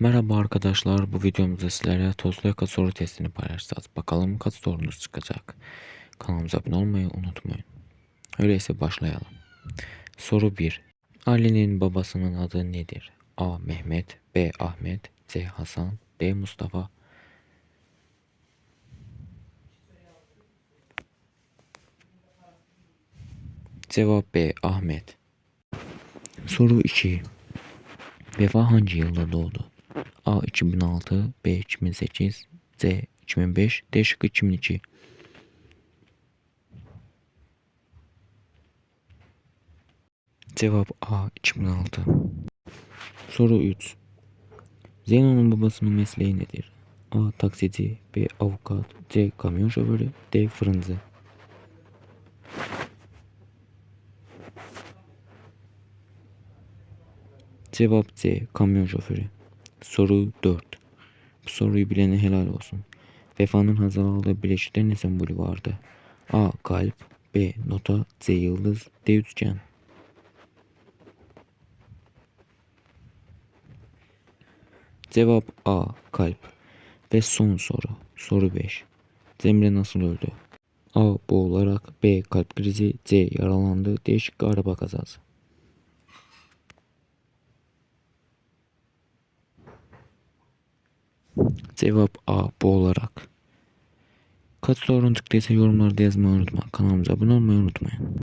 Merhaba arkadaşlar, bu videomuzda sizlere tozlu yaka soru testini paylaşacağız. Bakalım kaç sorunuz çıkacak. Kanalımıza abone olmayı unutmayın. Öyleyse başlayalım. Soru 1. Ali'nin babasının adı nedir? A. Mehmet B. Ahmet C. Hasan D. Mustafa Cevap B. Ahmet Soru 2. Vefa hangi yılda doğdu? A 2006, B 2008, C 2005, D şıkkı 2002. Cevap A 2006. Soru 3. Zeyno'nun babasının mesleği nedir? A. Taksici B. Avukat C. Kamyon şoförü D. Fırıncı Cevap C. Kamyon şoförü. Soru 4. Bu soruyu bilene helal olsun. Vefa'nın hazır aldığı bileşikte ne sembolü vardı? A. Kalp B. Nota C. Yıldız D. Üçgen Cevap A. Kalp. Ve son soru. Soru 5. Cemre nasıl öldü? A. Boğularak B. Kalp krizi C. Yaralandı D. Şıkkı araba kazası Cevap A. Boğularak. Kaç sorun çıktıysa yorumlarda yazmayı unutma. Kanalımıza abone olmayı unutmayın.